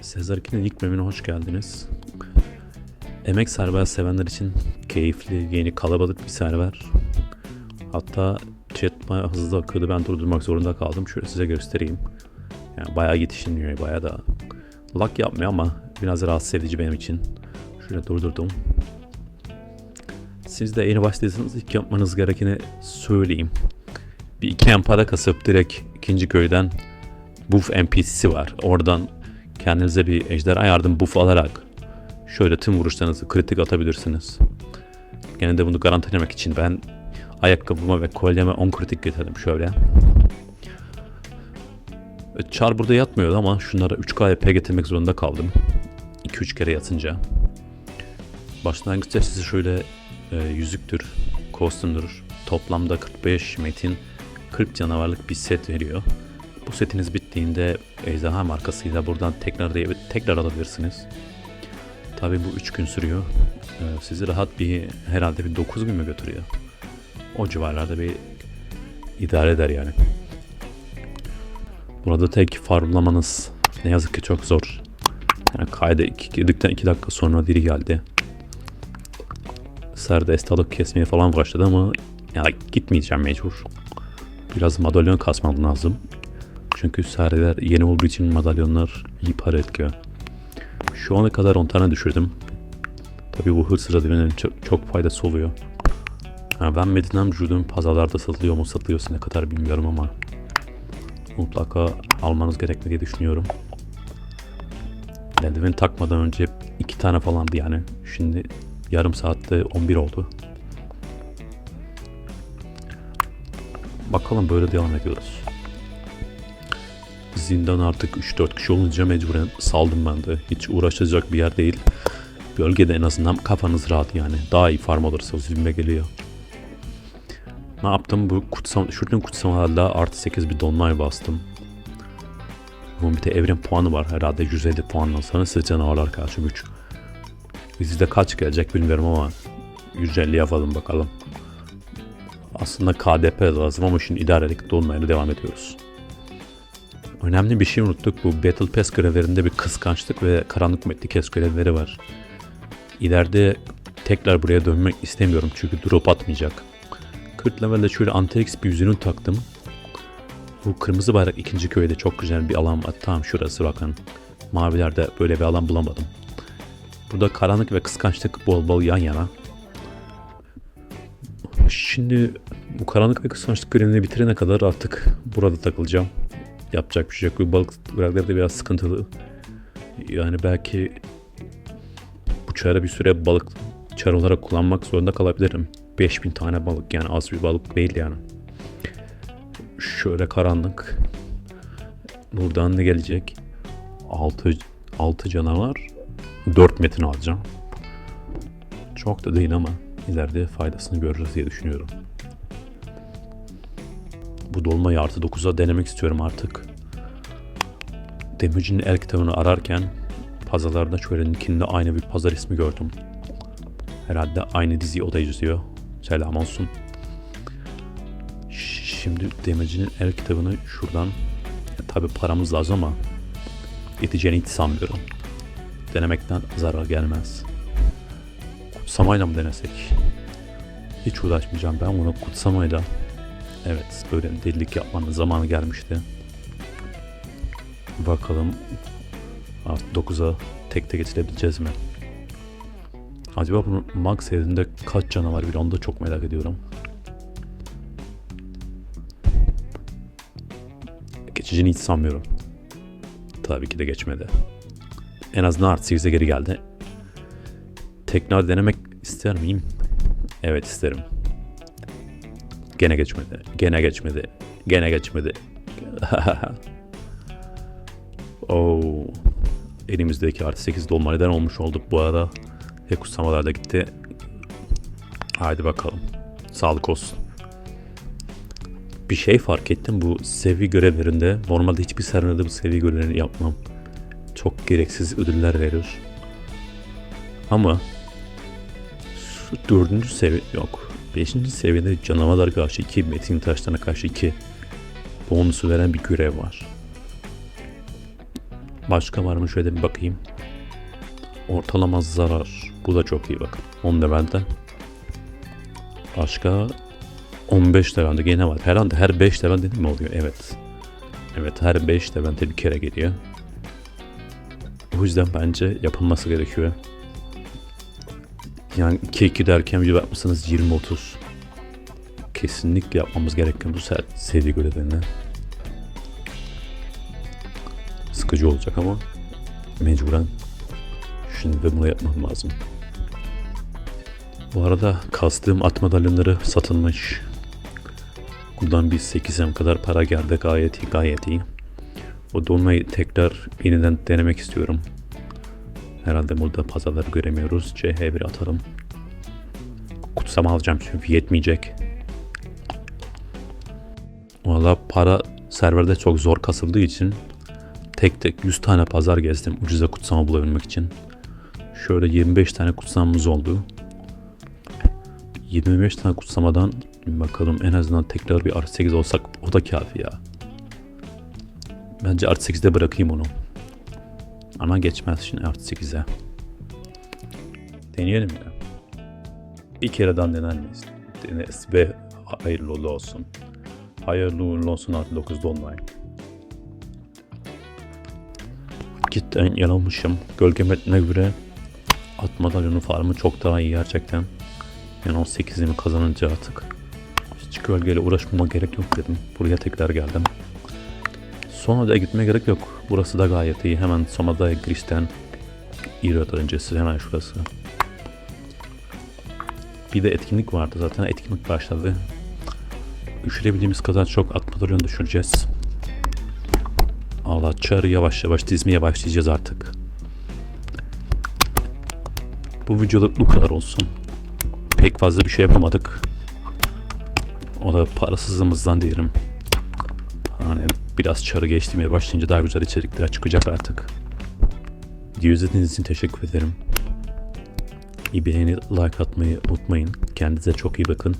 Sezarkin'in ilk bölümüne hoş geldiniz. Emek server sevenler için keyifli, yeni, kalabalık bir server. Hatta chat bayağı hızlı akıyordu. Ben durdurmak zorunda kaldım. Şöyle size göstereyim. Yani bayağı yetişilmiyor, bayağı da lag yapmıyor ama biraz rahatsız edici benim için. Şöyle durdurdum. Siz de yeni başladıysanız ilk yapmanız gerekeni söyleyeyim. Bir iki para kasıp direkt ikinci köyden buff NPC'si var. Oradan kendinize bir ejderha yardım buff alarak şöyle tüm vuruşlarınızı kritik atabilirsiniz. Gene de bunu garantilemek için ben ayakkabıma ve kolyeme 10 kritik getirdim şöyle. Ve Char burada yatmıyordu ama şunlara 3K EP getirmek zorunda kaldım. 2-3 kere yatınca. Başlangıçta size şöyle e, yüzüktür, kostümdür. Toplamda 45 metin 40 canavarlık bir set veriyor. Bu setiniz bittiğinde ejderha markasıyla buradan tekrar tekrar alabilirsiniz. Tabi bu 3 gün sürüyor. Ee, sizi rahat bir herhalde bir 9 gün mü götürüyor? O civarlarda bir idare eder yani. Burada tek farmlamanız ne yazık ki çok zor. Yani kayda girdikten 2 dakika sonra biri geldi. Serbest alıp kesmeye falan başladı ama ya gitmeyeceğim mecbur. Biraz madalyon kasmam lazım. Çünkü seriler yeni olduğu için madalyonlar iyi para etkiyor. Şu ana kadar 10 tane düşürdüm. Tabii bu hırs radyonun çok, çok faydası oluyor. Ha, ben Medinem vücudum pazarlarda satılıyor mu satılıyorsa ne kadar bilmiyorum ama mutlaka almanız gerekli diye düşünüyorum. Eldiven takmadan önce iki tane falandı yani. Şimdi yarım saatte 11 oldu. Bakalım böyle devam ediyoruz. Zindan artık 3-4 kişi olunca mecburen saldım ben de. Hiç uğraşacak bir yer değil. Bölgede en azından kafanız rahat yani. Daha iyi farm olursa zilme geliyor. Ne yaptım? Bu kutsam, şuradan kutsamalarla artı 8 bir donlay bastım. Bunun bir de evren puanı var herhalde 150 puandan sonra size canavarlar karşı güç. Bizde kaç gelecek bilmiyorum ama 150 yapalım bakalım. Aslında KDP lazım ama şimdi idarelik dolmayla devam ediyoruz. Önemli bir şey unuttuk. Bu Battle Pass görevlerinde bir kıskançlık ve karanlık metni kes görevleri var. İleride tekrar buraya dönmek istemiyorum çünkü drop atmayacak. 40 levelde şöyle Anterix bir yüzünü taktım. Bu kırmızı bayrak ikinci köyde çok güzel bir alan var. Tam şurası bakın. Mavilerde böyle bir alan bulamadım. Burada karanlık ve kıskançlık bol bol yan yana. Şimdi bu karanlık ve kıskançlık görevini bitirene kadar artık burada takılacağım yapacak bir şey yok. Balık bırakları da biraz sıkıntılı. Yani belki bu çara bir süre balık çar olarak kullanmak zorunda kalabilirim. 5000 tane balık yani az bir balık değil yani. Şöyle karanlık. Buradan ne gelecek? 6 6 canavar 4 metin alacağım. Çok da değil ama ileride faydasını görürüz diye düşünüyorum. Bu dolmayı artı 9'a denemek istiyorum artık. Demirci'nin el kitabını ararken pazarlarda şöyle linkinde aynı bir pazar ismi gördüm. Herhalde aynı diziyi o da izliyor. Selam olsun. Şimdi Demirci'nin el kitabını şuradan ya tabi paramız lazım ama yeteceğini hiç sanmıyorum. Denemekten zarar gelmez. Kutsamayla mı denesek? Hiç uğraşmayacağım ben bunu kutsamayla Evet böyle delilik yapmanın zamanı gelmişti. Bakalım artı 9'a tek tek geçirebileceğiz mi? Acaba bunun max yerinde kaç canavar bir onu da çok merak ediyorum. Geçeceğini hiç sanmıyorum. Tabii ki de geçmedi. En azından artı 8'e geri geldi. Tekrar denemek ister miyim? Evet isterim. Gene geçmedi. Gene geçmedi. Gene geçmedi. Oo. Elimizdeki artı 8 dolma neden olmuş olduk bu arada. Ve kutsamalar da gitti. Haydi bakalım. Sağlık olsun. Bir şey fark ettim bu seviye görevlerinde. Normalde hiçbir serverda bu seviye görevlerini yapmam. Çok gereksiz ödüller veriyor. Ama şu dördüncü seviye yok. Beşinci seviyede canavarlar karşı 2, metin taşlarına karşı 2 bonusu veren bir görev var. Başka var mı şöyle bir bakayım. Ortalama zarar. Bu da çok iyi bakın. 10 levelde. Başka 15 levelde gene var. Herhalde her 5 levelde mi oluyor? Evet. Evet her 5 levelde bir kere geliyor. O yüzden bence yapılması gerekiyor. Yani 2-2 derken bir bakmışsınız 20-30. Kesinlikle yapmamız gereken bu ser- seri görevlerini. Sıkıcı olacak ama mecburen şimdi de bunu yapmam lazım. Bu arada kastığım at madalyonları satılmış. Buradan bir 8M kadar para geldi gayet iyi gayet iyi. O dolmayı tekrar yeniden denemek istiyorum. Herhalde burada pazarları göremiyoruz. CH1 atalım. Kutsam alacağım çünkü yetmeyecek. Valla para serverde çok zor kasıldığı için tek tek 100 tane pazar gezdim ucuza kutsama bulabilmek için. Şöyle 25 tane kutsamamız oldu. 25 tane kutsamadan bakalım en azından tekrar bir artı 8 olsak o da kafi ya. Bence artı 8'de bırakayım onu. Ama geçmez şimdi artı 8'e. Deneyelim ya. Bir kereden dener miyiz? Deneriz ve hayırlı uğurlu olsun. Hayırlı uğurlu olsun artı 9 dolunay. Cidden yanılmışım. Gölge metnine göre at madalyonu farmı çok daha iyi gerçekten. Yani o 8'imi kazanınca artık hiç gölgeyle uğraşmama gerek yok dedim. Buraya tekrar geldim. Sonra da gitmeye gerek yok. Burası da gayet iyi. Hemen Somada Gris'ten İrat öncesi hemen şurası. Bir de etkinlik vardı zaten. Etkinlik başladı. Düşürebildiğimiz kadar çok at madalyonu düşüreceğiz. Allah çarı yavaş yavaş dizmeye başlayacağız artık. Bu videoluk bu kadar olsun. Pek fazla bir şey yapamadık. O da parasızlığımızdan diyelim. Hani biraz çarı geçtiğime başlayınca daha güzel içerikler çıkacak artık. Video izlediğiniz için teşekkür ederim. İyi beğeni, like atmayı unutmayın. Kendinize çok iyi bakın.